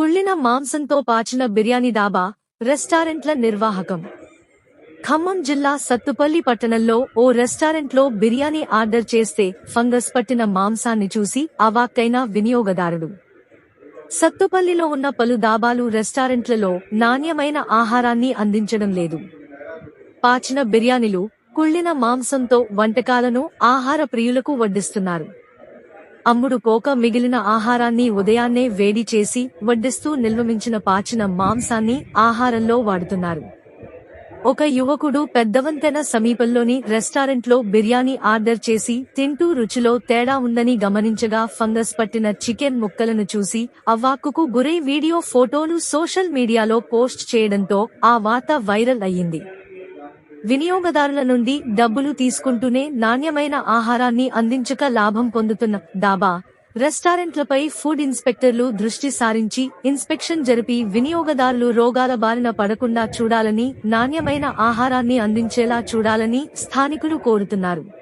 కుళ్ళిన మాంసంతో పాచిన బిర్యానీ దాబా రెస్టారెంట్ల నిర్వాహకం. ఖమ్మం జిల్లా సత్తుపల్లి పట్టణంలో ఓ రెస్టారెంట్లో బిర్యానీ ఆర్డర్ చేస్తే ఫంగస్ పట్టిన మాంసాన్ని చూసి అవాక్కైన వినియోగదారుడు. సత్తుపల్లిలో ఉన్న పలు దాబాలు రెస్టారెంట్లలో నాణ్యమైన ఆహారాన్ని అందించడం లేదు. పాచిన బిర్యానీలు కుళ్ళిన మాంసంతో వంటకాలను ఆహార ప్రియులకు వడ్డిస్తున్నారు. అమ్ముడు పోక మిగిలిన ఆహారాన్ని ఉదయాన్నే వేడి చేసి వడ్డిస్తూ నిల్వమించిన పాచిన మాంసాన్ని ఆహారంలో వాడుతున్నారు. ఒక యువకుడు పెద్దవంతెన సమీపంలోని రెస్టారెంట్లో బిర్యానీ ఆర్డర్ చేసి తింటూ రుచిలో తేడా ఉందని గమనించగా ఫంగస్ పట్టిన చికెన్ ముక్కలను చూసి అవ్వాక్కుకు గురై వీడియో ఫోటోలు సోషల్ మీడియాలో పోస్ట్ చేయడంతో ఆ వార్త వైరల్ అయ్యింది. వినియోగదారుల నుండి డబ్బులు తీసుకుంటూనే నాణ్యమైన ఆహారాన్ని అందించక లాభం పొందుతున్న దాబా రెస్టారెంట్లపై ఫుడ్ ఇన్స్పెక్టర్లు దృష్టి సారించి ఇన్స్పెక్షన్ జరిపి వినియోగదారులు రోగాల బారిన పడకుండా చూడాలని నాణ్యమైన ఆహారాన్ని అందించేలా చూడాలని స్థానికులు కోరుతున్నారు.